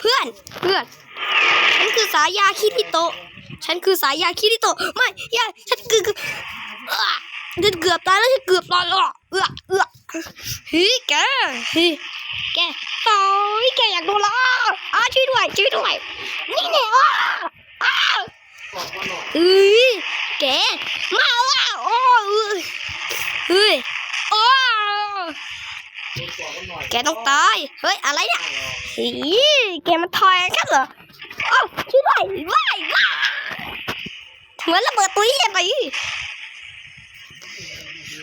เพื่อนเพื่อน ฉันคือสายาคิริโตะฉันคือสายาคิริโตะไม่อย่าฉันคือคือเอื้อฉันเกือบตายแล้วฉันเกือบตายแล้วเอื้อเอื้อเฮ้ยแกเฮ้ยแกโอ้ยแกอยากโดนละอ้าช่วยด้วยช่วยด้วยนี่เนี่ยอ้าอ้าเอ้ยแกมาแล้วโอ้ยเฮ้ยโอ้ แกต้องตาย เฮ้ย อะไรเนี่ยเฮ้ยแกมันทอยกันเหรออ้าวช่วยด้วยว้ายว้ายเหมือนระเบิดตุ้ยไป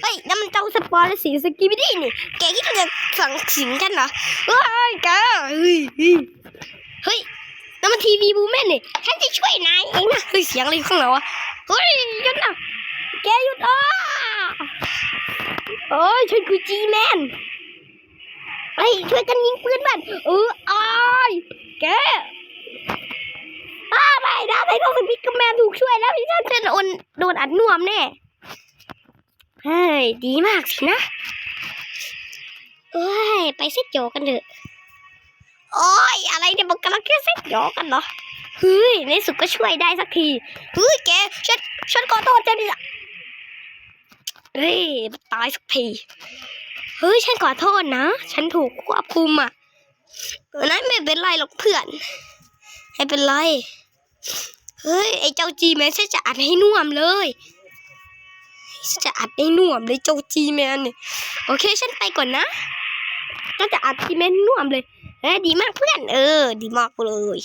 เฮ้ยนั่นมันเจ้าสปอร์และสีสกีบิดี้นี่ แกคิดจะสั่งสิงกันเหรอเฮ้ยแกเฮ้ยเฮ้ยนั่นมันทีวีบูแมนนี่ ฉันจะช่วยนายเองนะเฮ้ยเสียงอะไรข้างหลังวะเฮ้ยหยุดนะแกหยุดอะโอ้ยฉันคือจีแมน ช่วยกันยิงปืนมันเอออายแกอ้าไม่นะไม่ต้องสปิกกร์แมนถูกช่วยแล้วพี่ฉันจะโดนโดนอัดน่วมแน่เฮ้ยดีมากสินะเอ้ยไปเซ็ตโจกันเถอะโอ้ยอะไรเนี่ยมันกำลังแค่เซ็ตโจกันเหรอเฮ้ยในสุดก็ช่วยได้สักทีเฮ้ยแกฉันฉันขอโทษเจ้านี่ละเฮ้ยตายสักที เฮ้ยฉันขอโทษนะ ฉันถูกควบคุมอะนั้นไม่เป็นไรหรอกเพื่อน ไม่เป็นไร เฮ้ย ไอ้เจ้าจีแมนฉันจะอัดให้น่วมเลยฉันจะอัดให้น่วมเลยเจ้าจีแมนเนี่ยโอเคฉันไปก่อนนะฉันจะอัดจีแมนน่วมเลยเฮ้ยดีมากเพื่อน เออ ดีมากเลย